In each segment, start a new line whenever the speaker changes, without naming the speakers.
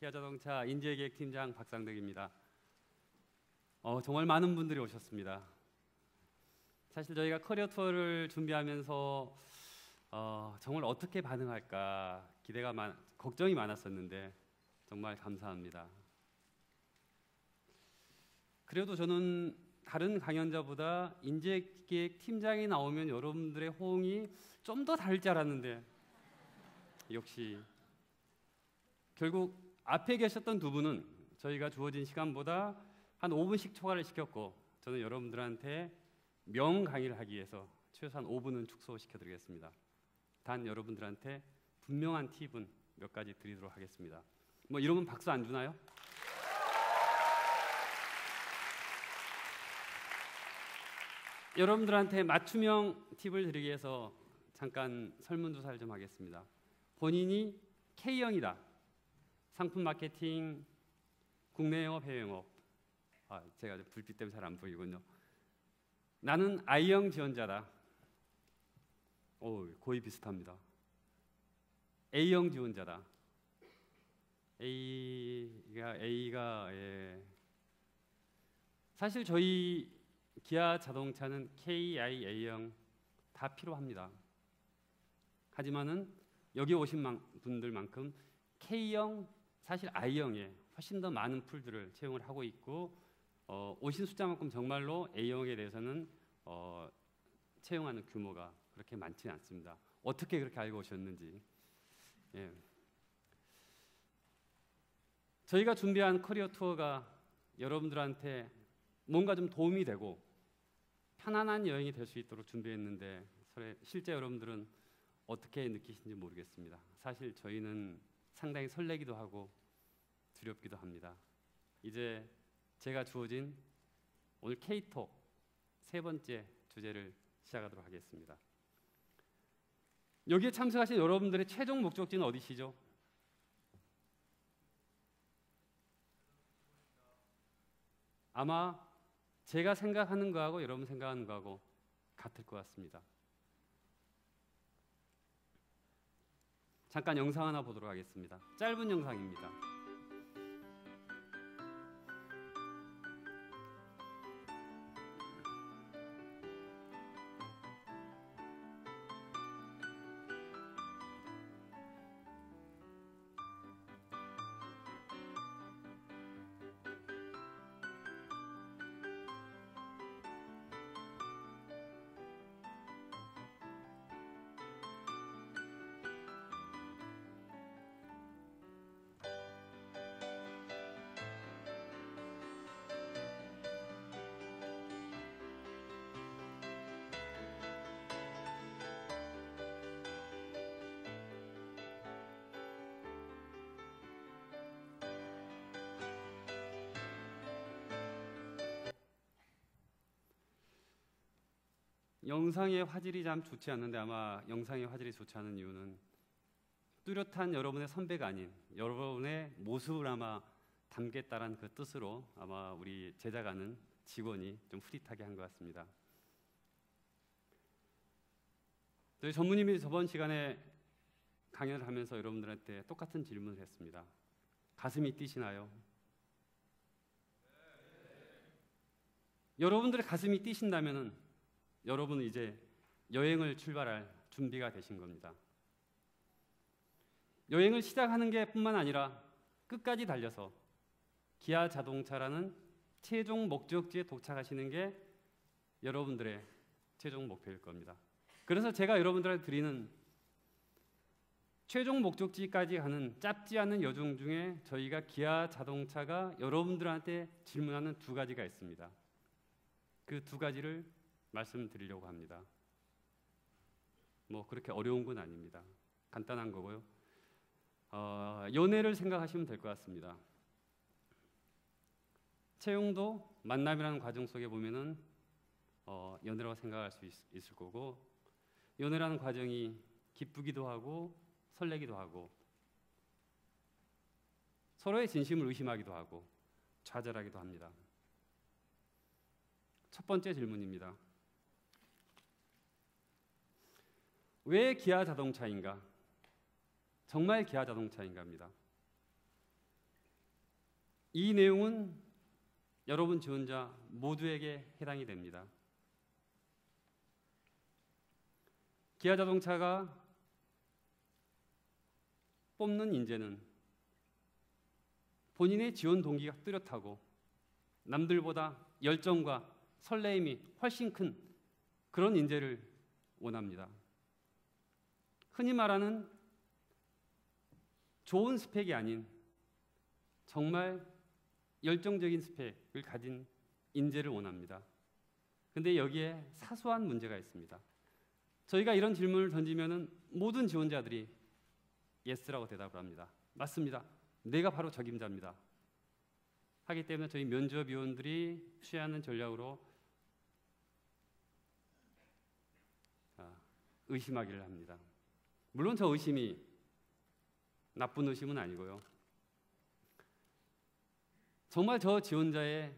기아자동차 인재계획팀장 박상덕입니다. 어, 정말 많은 분들이 오셨습니다. 사실 저희가 커리어 투어를 준비하면서 어, 정말 어떻게 반응할까 기대가 많, 걱정이 많았었는데 정말 감사합니다. 그래도 저는 다른 강연자보다 인재기획 팀장이 나오면 여러분들의 호응이 좀더줄 알았는데 역시 결국 앞에 계셨던 두 분은 저희가 주어진 시간보다 한 5분씩 초과를 시켰고 저는 여러분들한테 명 강의를 하기 위해서 최소한 5분은 축소시켜 드리겠습니다. 단 여러분들한테 분명한 팁은 몇 가지 드리도록 하겠습니다. 뭐 이러면 박수 안 주나요? 여러분들한테 맞춤형 팁을 드리기 위해서 잠깐 설문조사를 좀 하겠습니다. 본인이 K형이다. 상품 마케팅, 국내 영업, 해외 영업. 아, 제가 불빛 때문에 잘 안 보이군요. 나는 I형 지원자다. 오, 거의 비슷합니다. A형 지원자다. A가 A가 예. 사실 저희 기아 자동차는 KIA형 다 필요합니다. 하지만은 여기 오신 분들만큼 K형 사실 I형에 훨씬 더 많은 풀들을 채용을 하고 있고 어, 오신 숫자만큼 정말로 A형에 대해서는 어, 채용하는 규모가 그렇게 많지는 않습니다. 어떻게 그렇게 알고 오셨는지. 예. 저희가 준비한 커리어 투어가 여러분들한테 뭔가 좀 도움이 되고 편안한 여행이 될 수 있도록 준비했는데 실제 여러분들은 어떻게 느끼신지 모르겠습니다. 사실 저희는 상당히 설레기도 하고 두렵기도 합니다. 이제 제가 주어진 오늘 K톡 세 번째 주제를 시작하도록 하겠습니다. 여기에 참석하신 여러분들의 최종 목적지는 어디시죠? 아마 제가 생각하는 거하고 여러분 생각하는 거하고 같을 것 같습니다. 잠깐 영상 하나 보도록 하겠습니다. 짧은 영상입니다. 영상의 화질이 참 좋지 않는데 아마 영상의 화질이 좋지 않은 이유는 뚜렷한 여러분의 선배가 아닌 여러분의 모습을 아마 담겠다는 그 뜻으로 아마 우리 제작하는 직원이 좀 흐릿하게 한 것 같습니다. 저희 전무님이 저번 시간에 강연을 하면서 여러분들한테 똑같은 질문을 했습니다. 가슴이 뛰시나요? 여러분들의 가슴이 뛰신다면은 여러분은 이제 여행을 출발할 준비가 되신 겁니다. 여행을 시작하는 게 뿐만 아니라 끝까지 달려서 기아 자동차라는 최종 목적지에 도착하시는 게 여러분들의 최종 목표일 겁니다. 그래서 제가 여러분들한테 드리는 최종 목적지까지 가는 짧지 않은 여정 중에 저희가 기아 자동차가 여러분들한테 질문하는 두 가지가 있습니다. 그 두 가지를 말씀드리려고 합니다. 뭐 그렇게 어려운 건 아닙니다. 간단한 거고요. 어, 연애를 생각하시면 될 것 같습니다. 채용도 만남이라는 과정 속에 보면은 어, 연애라고 생각할 수 있, 있을 거고 연애라는 과정이 기쁘기도 하고 설레기도 하고 서로의 진심을 의심하기도 하고 좌절하기도 합니다. 첫 번째 질문입니다. 왜 기아 자동차인가? 정말 기아 자동차인가입니다. 이 내용은 여러분 지원자 모두에게 해당이 됩니다. 기아 자동차가 뽑는 인재는 본인의 지원 동기가 뚜렷하고 남들보다 열정과 설레임이 훨씬 큰 그런 인재를 원합니다. 흔히 말하는 좋은 스펙이 아닌 정말 열정적인 스펙을 가진 인재를 원합니다. 근데 여기에 사소한 문제가 있습니다. 저희가 이런 질문을 던지면은 모든 지원자들이 예스라고 대답을 합니다. 맞습니다. 내가 바로 적임자입니다. 하기 때문에 저희 면접 위원들이 취하는 전략으로 의심하기를 합니다. 물론 저 의심이 나쁜 의심은 아니고요. 정말 저 지원자의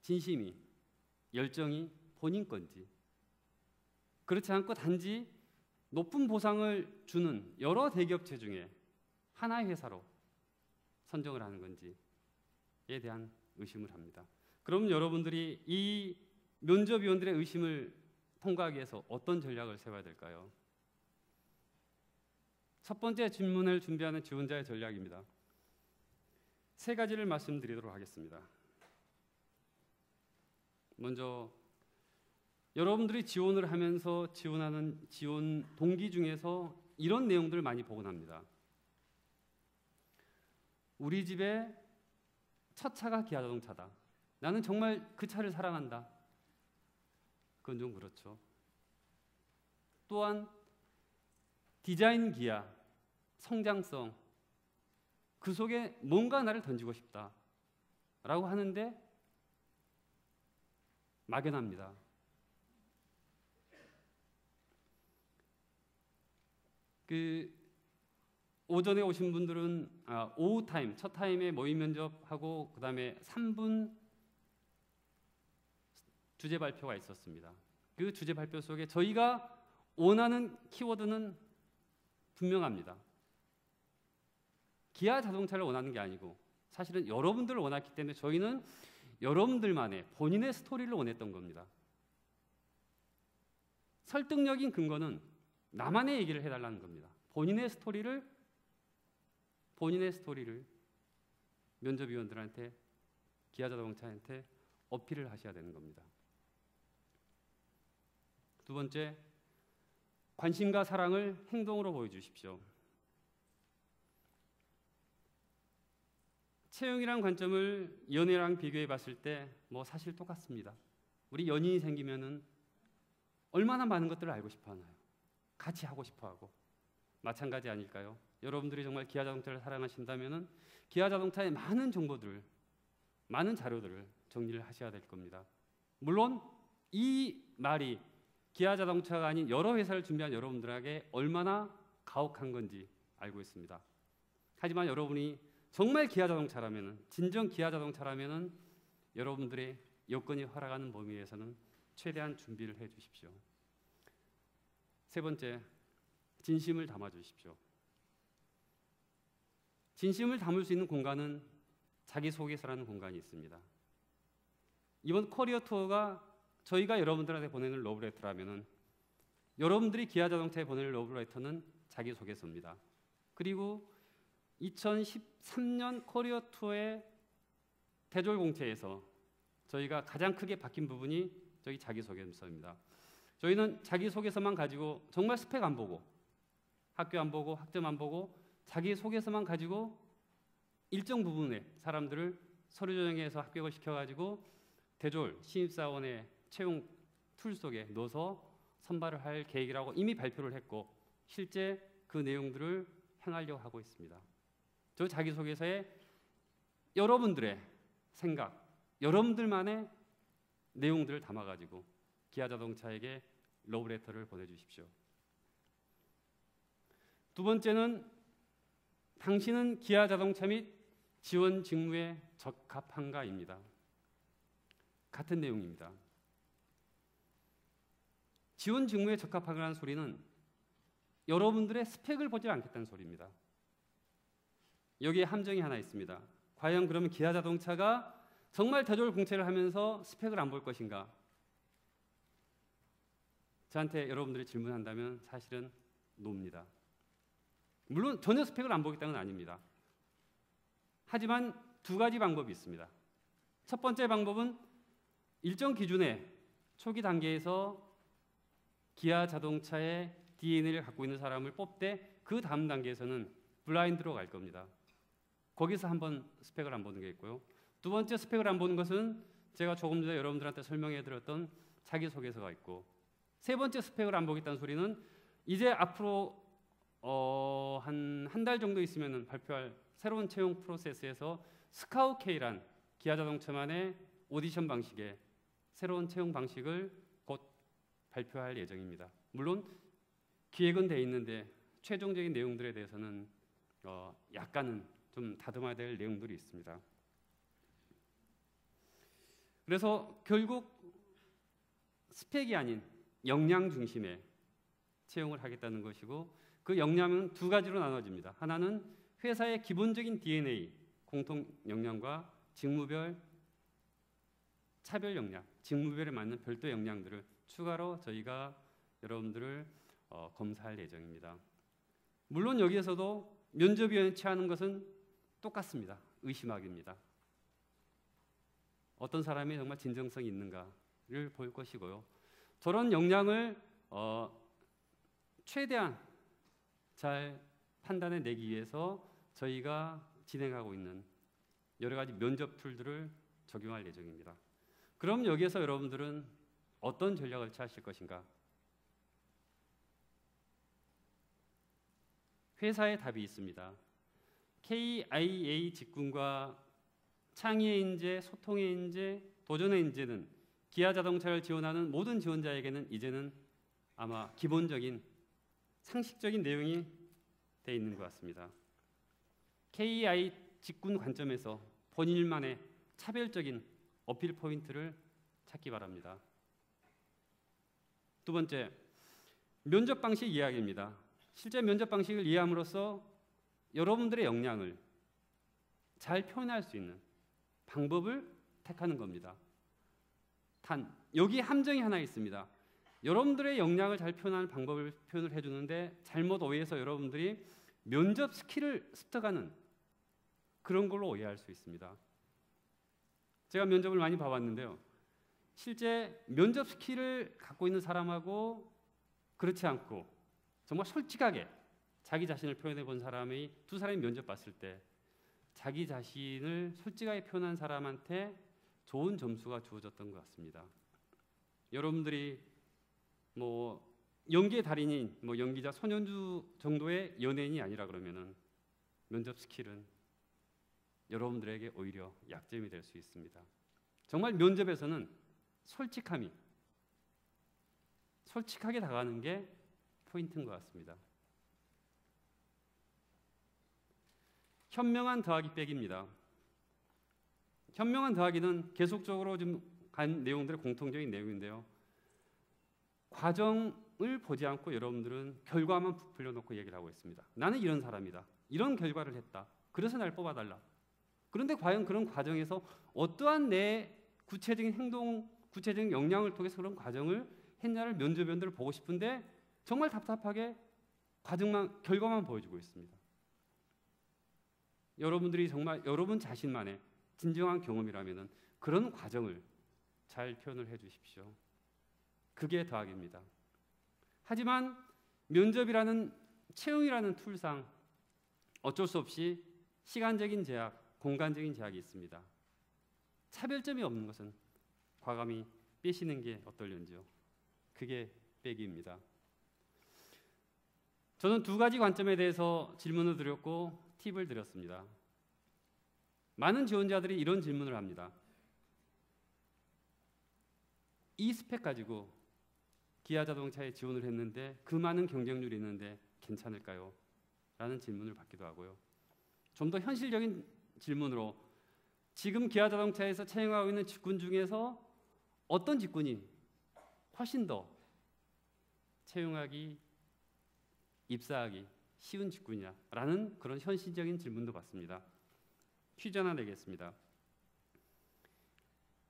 진심이 열정이 본인 건지 그렇지 않고 단지 높은 보상을 주는 여러 대기업체 중에 하나의 회사로 선정을 하는 건지에 대한 의심을 합니다. 그럼 여러분들이 이 면접위원들의 의심을 통과하기 위해서 어떤 전략을 세워야 될까요? 첫 번째 질문을 준비하는 지원자의 전략입니다. 세 가지를 말씀드리도록 하겠습니다. 먼저 여러분들이 지원을 하면서 지원하는 지원 동기 중에서 이런 내용들을 많이 보곤 합니다. 우리 집에 첫 차가 기아 자동차다. 나는 정말 그 차를 사랑한다. 그건 좀 그렇죠. 또한 디자인 기아, 성장성, 그 속에 뭔가 나를 던지고 싶다. 라고 하는데 막연합니다. 그 오전에 오신 분들은 아, 오후 타임 첫 타임에 모의 면접하고 그다음에 3분 주제 발표가 있었습니다. 그 주제 발표 속에 저희가 원하는 키워드는 분명합니다. 기아 자동차를 원하는 게 아니고 사실은 여러분들을 원했기 때문에 저희는 여러분들만의 본인의 스토리를 원했던 겁니다. 설득력인 근거는 나만의 얘기를 해달라는 겁니다. 본인의 스토리를 본인의 스토리를 면접위원들한테 기아 자동차한테 어필을 하셔야 되는 겁니다. 두 번째, 관심과 사랑을 행동으로 보여주십시오. 채용이란 관점을 연애랑 비교해 봤을 때 뭐 사실 똑같습니다. 우리 연인이 생기면은 얼마나 많은 것들을 알고 싶어 하나요? 같이 하고 싶어 하고. 마찬가지 아닐까요? 여러분들이 정말 기아 자동차를 사랑하신다면은 기아 자동차의 많은 정보들, 많은 자료들을 정리를 하셔야 될 겁니다. 물론 이 말이 기아 자동차가 아닌 여러 회사를 준비한 여러분들에게 얼마나 가혹한 건지 알고 있습니다. 하지만 여러분이 정말 기아 자동차라면은 진정 기아 자동차라면은 여러분들의 여건이 허락하는 범위에서는 최대한 준비를 해 주십시오. 세 번째, 진심을 담아 주십시오. 진심을 담을 수 있는 공간은 자기소개서라는 공간이 있습니다. 이번 커리어 투어가 저희가 여러분들한테 보내는 러브레터라면은 여러분들이 기아 자동차에 보낼 러브레터는 자기 소개서입니다. 그리고 2013년 코리어 투어의 대졸 공채에서 저희가 가장 크게 바뀐 부분이 저희 자기 소개서입니다. 저희는 자기 소개서만 가지고 정말 스펙 안 보고 학교 안 보고 학점 안 보고 자기 소개서만 가지고 일정 부분의 사람들을 서류 전형에서 합격을 시켜가지고 대졸 신입사원의 채용 툴 속에 넣어서 선발을 할 계획이라고 이미 발표를 했고 실제 그 내용들을 행하려고 하고 있습니다. 저 자기소개서에 여러분들의 생각, 여러분들만의 내용들을 담아가지고 기아자동차에게 러브레터를 보내주십시오. 두 번째는 당신은 기아자동차 및 지원 직무에 적합한가입니다. 같은 내용입니다. 지원 직무에 적합하다는 소리는 여러분들의 스펙을 보지 않겠다는 소리입니다. 여기에 함정이 하나 있습니다. 과연 그러면 기아 자동차가 정말 대졸 공채를 하면서 스펙을 안 볼 것인가? 저한테 여러분들이 질문한다면 사실은 노입니다. 물론 전혀 스펙을 안 보겠다는 건 아닙니다. 하지만 두 가지 방법이 있습니다. 첫 번째 방법은 일정 기준에 초기 단계에서 기아 자동차의 DNA를 갖고 있는 사람을 뽑되 그 다음 단계에서는 블라인드로 갈 겁니다. 거기서 한번 스펙을 안 보는 게 있고요. 두 번째 스펙을 안 보는 것은 제가 조금 전에 여러분들한테 설명해 드렸던 자기 소개서가 있고 세 번째 스펙을 안 보겠다는 소리는 이제 앞으로 어, 한한 달 정도 있으면 발표할 새로운 채용 프로세스에서 스카우 K란 기아 자동차만의 오디션 방식의 새로운 채용 방식을 곧 발표할 예정입니다. 물론 기획은 돼 있는데 최종적인 내용들에 대해서는 어, 약간은 좀 다듬어야 될 내용들이 있습니다. 그래서 결국 스펙이 아닌 역량 중심의 채용을 하겠다는 것이고 그 역량은 두 가지로 나눠집니다. 하나는 회사의 기본적인 DNA 공통 역량과 직무별 차별 역량, 직무별에 맞는 별도 역량들을 추가로 저희가 여러분들을 어, 검사할 예정입니다. 물론 여기에서도 면접위원회 취하는 것은 똑같습니다. 의심하기입니다. 어떤 사람이 정말 진정성이 있는가를 볼 것이고요. 저런 역량을 어, 최대한 잘 판단해 내기 위해서 저희가 진행하고 있는 여러 가지 면접 툴들을 적용할 예정입니다. 그럼 여기에서 여러분들은 어떤 전략을 취하실 것인가? 회사의 답이 있습니다. KIA 직군과 창의의 인재, 소통의 인재, 도전의 인재는 기아 자동차를 지원하는 모든 지원자에게는 이제는 아마 기본적인 상식적인 내용이 돼 있는 것 같습니다. KI 직군 관점에서 본인만의 차별적인 어필 포인트를 찾기 바랍니다. 두 번째, 면접 방식 이야기입니다. 실제 면접 방식을 이해함으로써 여러분들의 역량을 잘 표현할 수 있는 방법을 택하는 겁니다. 단 여기 함정이 하나 있습니다. 여러분들의 역량을 잘 표현하는 방법을 표현을 해주는데 잘못 오해해서 여러분들이 면접 스킬을 습득하는 그런 걸로 오해할 수 있습니다. 제가 면접을 많이 봐왔는데요. 실제 면접 스킬을 갖고 있는 사람하고 그렇지 않고 정말 솔직하게 자기 자신을 표현해 본 사람이 두 사람이 면접 봤을 때 자기 자신을 솔직하게 표현한 사람한테 좋은 점수가 주어졌던 것 같습니다. 여러분들이 뭐 연기의 달인인 뭐 연기자 손현주 정도의 연예인이 아니라 그러면은 면접 스킬은 여러분들에게 오히려 약점이 될 수 있습니다. 정말 면접에서는 솔직함이 솔직하게 다가가는 게 포인트인 것 같습니다. 현명한 더하기 빼기입니다. 현명한 더하기는 계속적으로 좀간 내용들의 공통적인 내용인데요. 과정을 보지 않고 여러분들은 결과만 부풀려 놓고 얘기를 하고 있습니다. 나는 이런 사람이다. 이런 결과를 했다. 그래서 날 뽑아달라. 그런데 과연 그런 과정에서 어떠한 내 구체적인 행동, 구체적인 역량을 통해서 그런 과정을 했냐를 면접위원들을 보고 싶은데 정말 답답하게 과정만 결과만 보여주고 있습니다. 여러분들이 정말 여러분 자신만의 진정한 경험이라면 그런 과정을 잘 표현을 해 주십시오. 그게 더하기입니다. 하지만 면접이라는 채용이라는 툴상 어쩔 수 없이 시간적인 제약, 공간적인 제약이 있습니다. 차별점이 없는 것은 과감히 빼시는 게 어떨는지요. 그게 빼기입니다. 저는 두 가지 관점에 대해서 질문을 드렸고 팁을 드렸습니다. 많은 지원자들이 이런 질문을 합니다. 이 스펙 가지고 기아 자동차에 지원을 했는데 그 많은 경쟁률이 있는데 괜찮을까요? 라는 질문을 받기도 하고요. 좀 더 현실적인 질문으로 지금 기아 자동차에서 채용하고 있는 직군 중에서 어떤 직군이 훨씬 더 채용하기, 입사하기 쉬운 직군이냐라는 그런 현실적인 질문도 받습니다. 퀴즈 하나 내겠습니다.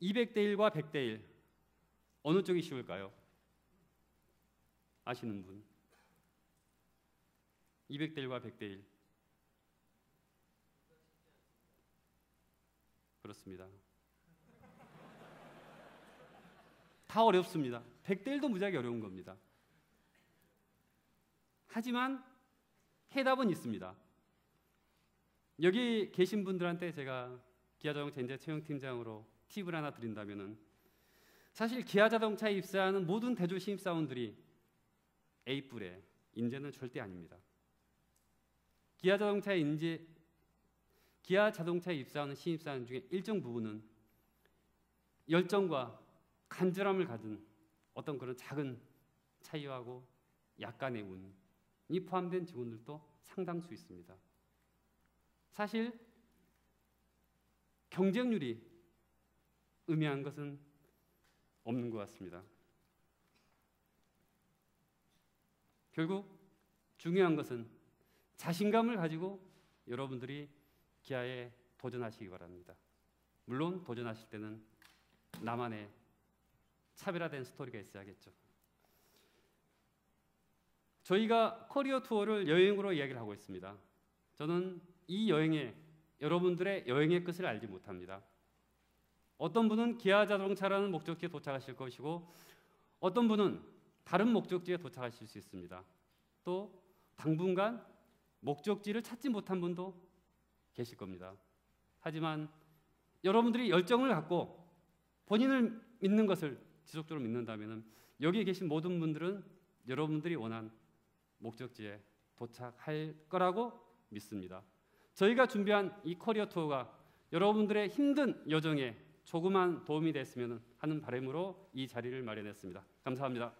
200대 1과 100대 1 어느 쪽이 쉬울까요? 아시는 분? 200대 1과 100대 1 그렇습니다. 다 어렵습니다. 100대 1도 무지하게 어려운 겁니다. 하지만 해답은 있습니다. 여기 계신 분들한테 제가 기아자동차 인재 채용팀장으로 팁을 하나 드린다면은 사실 기아자동차에 입사하는 모든 대졸 신입사원들이 A뿔에 인재는 절대 아닙니다. 기아자동차에 인재 기아자동차에 입사하는 신입사원 중에 일정 부분은 열정과 간절함을 가진 어떤 그런 작은 차이하고 약간의 운이 포함된 직원들도 상당수 있습니다. 사실 경쟁률이 의미한 것은 없는 것 같습니다. 결국 중요한 것은 자신감을 가지고 여러분들이 기아에 도전하시기 바랍니다. 물론 도전하실 때는 나만의 차별화된 스토리가 있어야겠죠. 저희가 커리어 투어를 여행으로 이야기를 하고 있습니다. 저는 이 여행에 여러분들의 여행의 끝을 알지 못합니다. 어떤 분은 기아 자동차라는 목적지에 도착하실 것이고 어떤 분은 다른 목적지에 도착하실 수 있습니다. 또 당분간 목적지를 찾지 못한 분도 계실 겁니다. 하지만 여러분들이 열정을 갖고 본인을 믿는 것을 지속적으로 믿는다면 여기 계신 모든 분들은 여러분들이 원한 목적지에 도착할 거라고 믿습니다. 저희가 준비한 이 커리어 투어가 여러분들의 힘든 여정에 조그만 도움이 됐으면 하는 바람으로 이 자리를 마련했습니다. 감사합니다.